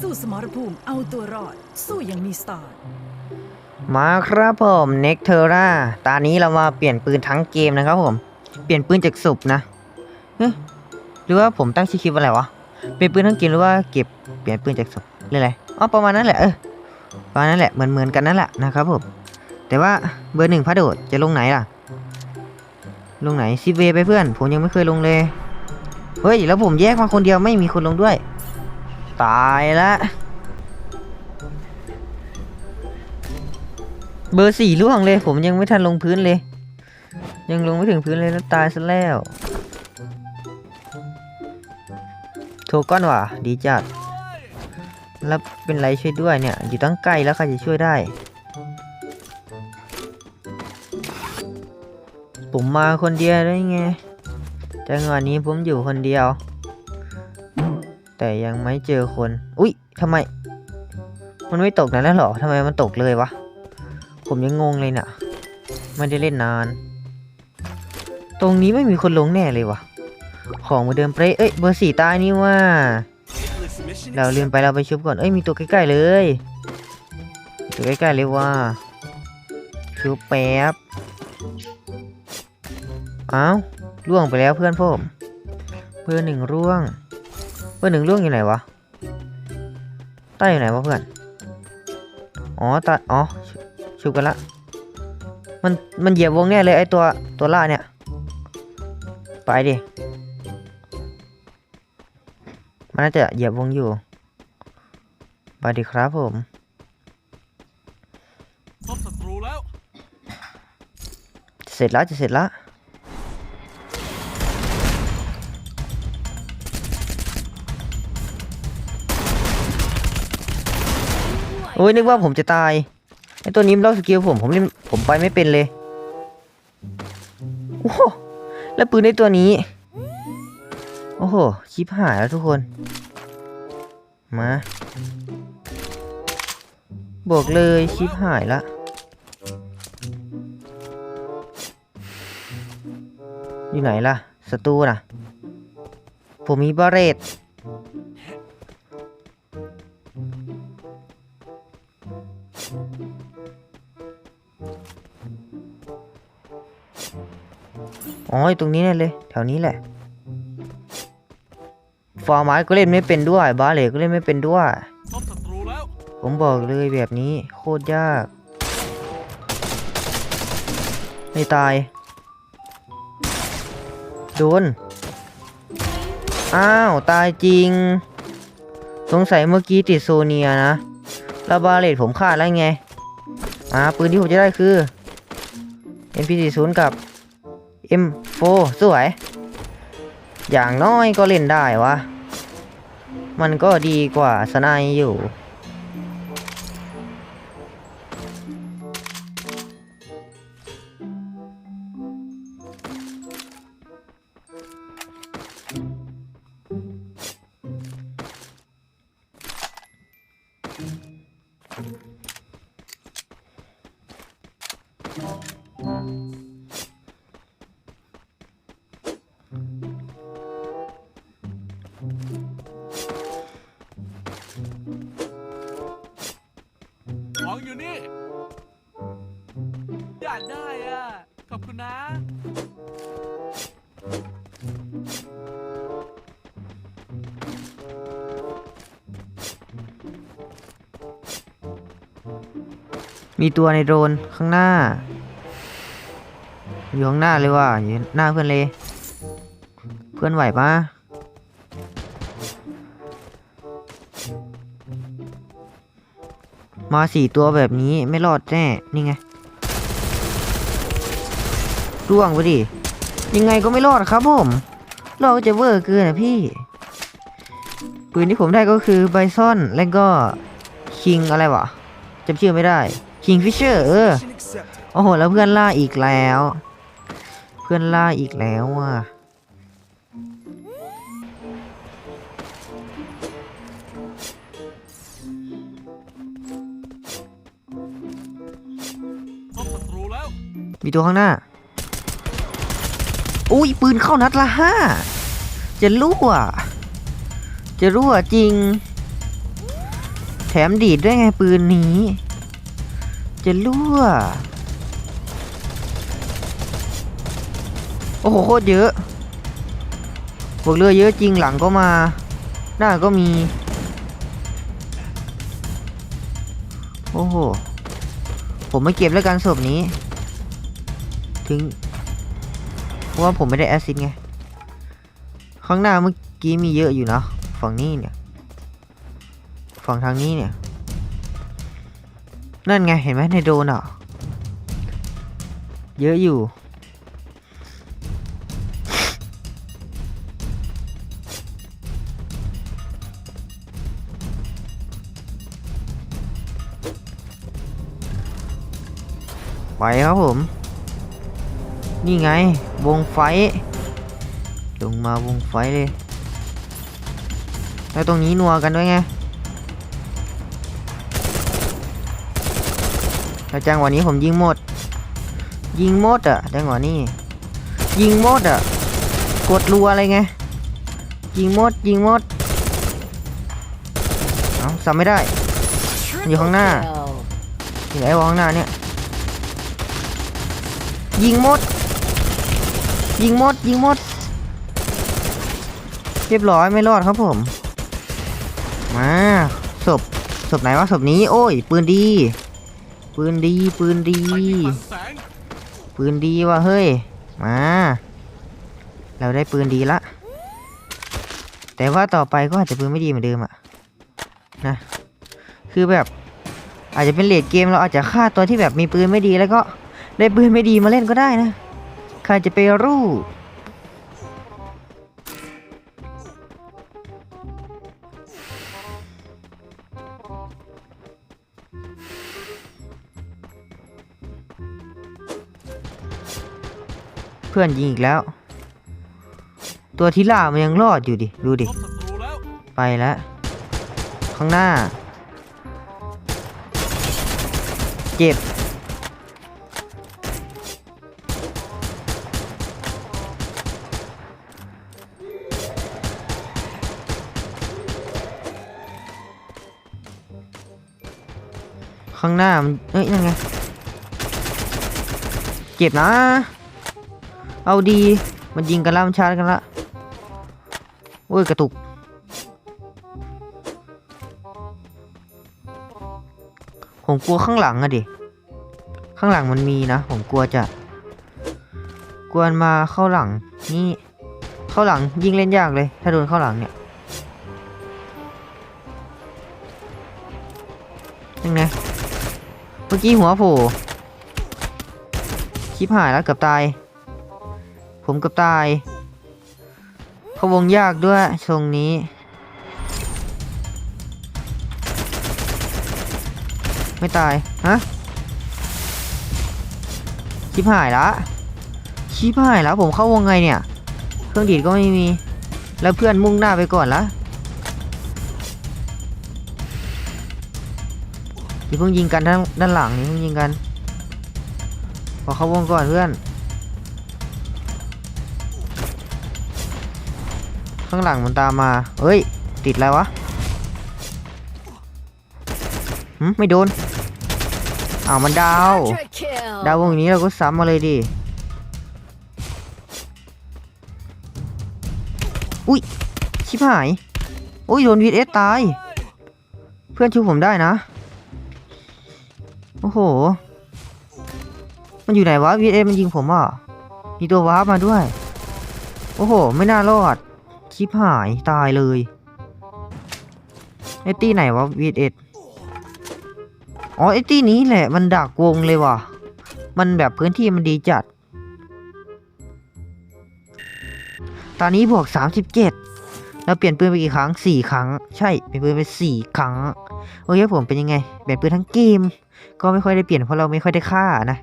สู้สมรภูมิเอาตัวรอด สู้อยังมีสไตล์มาครับผมเน็กเทอร่าตานี้เรามาเปลี่ยนปืนทั้งเกมนะครับผม เปลี่ยนปืนจากสุบนะเอ๊ะหรือว่าผมตั้งชื่อคลิปว่าอะไรวะ เปลี่ยนปืนทั้งเกมหรือว่าเก็บเปลี่ยนปืนจากสุบเรื่องอะไรอ๋อประมาณนั้นแหละเออประมาณนั้นแหละเหมือนเหมือนกันนั่นแหละนะครับผม แต่ว่าเบอร์หนึ่งพระโดดจะลงไหนล่ะ ลงไหนซิเวไปเพื่อน ผมยังไม่เคยลงเลย เฮ้ยแล้วผมแยกมาคนเดียวไม่มีคนลงด้วย ตายละเบอร์สี่ล่วงเลย ผมยังไม่ทันลงพื้นเลย ยังลงไม่ถึงพื้นเลยแล้วตายซะแล้วโทก้อนว่ะดีจัดแล้วเป็นไรช่วยด้วยเนี่ย อยู่ตั้งใกล้แล้วใครจะช่วยได้ ผมมาคนเดียวได้ไงจังหวะนี้ผมอยู่คนเดียว แต่ยังไม่เจอคน อุ๊ยทำไม มันไม่ตกนั้นแล้วหรอทำไมมันตกเลยวะ ผมยังงงเลยน่ะ ไม่ได้เล่นนาน ตรงนี้ไม่มีคนลงแน่เลยวะของมาเดิมเป๊ะเอ้ย เบอร์สี่ตายนี่ว่า เราลืมไปเราไปชุบก่อน เอ้ย มีตัวใกล้ๆเลย ตัวใกล้ๆเลยว่า ชุบแป๊บอ้าวร่วงไปแล้วเพื่อนผมเบอร์หนึ่งร่วง เบอร์หนึ่งร่วงอยู่ไหนวะใต้อยู่ไหนวะเพื่อน อ๋อตาอ๋อชุบกันละ มันมันเหยียบวงแน่เลยไอตัวตัวล่าเนี่ย ไปดิ มันน่าจะเหยียบวงอยู่ไปดิครับผมพบศัตรูแล้ว เสร็จแล้วจะเสร็จแล้ว อ้ยนึกว่าผมจะตายไอตัวนี้มันล็อกสกิลผมผมเล่นผมไปไม่เป็นเลยโอ้โหแล้วปืนในตัวนี้ โอ้โหชิปหายแล้วทุกคน มาบอกเลยชิปหายละอยู่ไหนล่ะศัตรูน่ะ ผมมีบาเรต อ๋ออยู่ตรงนี้แน่เลย แถวนี้แหละ ฟอร์มาร์ก็เล่นไม่เป็นด้วย บาเรตก็เล่นไม่เป็นด้วย พบศัตรูแล้วผมบอกเลยแบบนี้โคตรยาก ไม่ตาย โดน อ้าว ตายจริง สงสัยเมื่อกี้ติดโซเนียนะ แล้วบาเลตผมขาดแล้วไง อ่าปืนที่ผมจะได้คือ MP40 กับ M4 สวย อย่างน้อยก็เล่นได้วะ มันก็ดีกว่าสไนอยู่ มีตัวในโดรนข้างหน้า อยู่ข้างหน้าเลยว่ะอยู่หน้าเพื่อนเลย เพื่อนไหวปะมาสี่ตัวแบบนี้ไม่รอดแน่ นี่ไงร่วงไปดิ ยังไงก็ไม่รอดครับผม เราก็จะเวอร์เกินนะพี่ ปืนที่ผมได้ก็คือไบซอน แล้วก็คิงอะไรวะจำชื่อไม่ได้ คิงฟิชเชอร์เออ โอ้โห แล้วเพื่อนล่าอีกแล้ว เพื่อนล่าอีกแล้วอะพบศัตรูแล้วมีตัวข้างหน้า อุ้ย ปืนเข้านัดละห้า จะรั่ว จะรั่วจริง แถมดีดด้วยไงปืนนี้ จะรั่ว โอ้โหโคตรเยอะบวกเรือเยอะจริงหลังก็มา หน้าก็มี โอ้โห ผมไม่เก็บแล้วกันศพนี้ ถึง เพราะว่าผมไม่ได้แอซิดไง ข้างหน้าเมื่อกี้มีเยอะอยู่นะ ฝั่งนี้เนี่ย ฝั่งทางนี้เนี่ย นั่นไงเห็นไหมในโดนอะเยอะอยู่ ไปครับผม นี่ไง วงไฟ ลงมาวงไฟเลย แล้วตรงนี้นัวกันด้วยไง แล้วจังหวะนี้ผมยิงหมด ยิงหมดอะจังหวะนี้ ยิงหมดอะกดรัวอะไรไง ยิงหมด ยิงหมด เอ้าสับไม่ได้ อยู่ข้างหน้าอยู่ไหนวะข้างหน้าเนี่ย ยิงหมด ยิงหมด ยิงหมด เรียบร้อยไม่รอดครับผม มาศพศพไหนวะศพนี้ โอ้ย ปืนดี ปืนดีปืนดีไฟที่พันแสงปืนดีว่ะเฮ้ย มา เราได้ปืนดีละ แต่ว่าต่อไปก็อาจจะปืนไม่ดีเหมือนเดิมอะนะ คือแบบอาจจะเป็นเลดเกมเราอาจจะฆ่าตัวที่แบบมีปืนไม่ดีแล้วก็ได้ปืนไม่ดีมาเล่นก็ได้นะ ใครจะไปรู้ พื่อนยิงอีกแล้ว ตัวทิล่ามันยังรอดอยู่ดิ ดูดิ ไปแล้ว ข้างหน้า เจ็บ ข้างหน้ามัน เอ้ยยังไง เจ็บนะ เอาดี มันยิงกันแล้วมันชาร์จกันละโอ้ยกระตุก ผมกลัวข้างหลังอะดิ ข้างหลังมันมีนะ ผมกลัวจะ กวนมาเข้าหลัง นี่ เข้าหลังยิงเล่นยากเลย ถ้าโดนเข้าหลังเนี่ยยังไง เมื่อกี้หัวโผล่ชิบหายแล้วเกือบตาย ผมกือบตายเขาวงยากด้วยทรงนี้ ไม่ตาย ฮะชิบหายละชิบหายแล้วผมเข้าวงไงเนี่ย เครื่องดีดก็ไม่มี แล้วเพื่อนมุ่งหน้าไปก่อนละอย่าเพิ่งยิงกันด้านด้านหลังนี่เพิ่งยิงกัน ขอเข้าวงก่อนเพื่อน ข้างหลังมันตามมา เฮ้ย ติดอะไรวะหืมไม่โดนอ้าวมันดาว ดาววงนี้เราก็ซ้ำมาเลยดิ อุ้ย ชิบหาย อุ้ยโดนวีเอสตาย เพื่อนชูผมได้นะ โอ้โห มันอยู่ไหนวะวีเอสมันยิงผมอะ มีตัววาร์ปมาด้วย โอ้โห ไม่น่ารอด ชิบหายตายเลยไอตี้ไหนวะวีเอสอ๋อไอตี้นี้แหละมันดักวงเลยว่ะ มันแบบพื้นที่มันดีจัด ตอนนี้บวก 37 แล้วเปลี่ยนปืนไปกี่ครั้ง 4 ครั้ง ใช่เปลี่ยนปืนไป 4 ครั้ง โอเคผมเป็นยังไง เปลี่ยนปืนทั้งเกม ก็ไม่ค่อยได้เปลี่ยนเพราะเราไม่ค่อยได้ฆ่านะ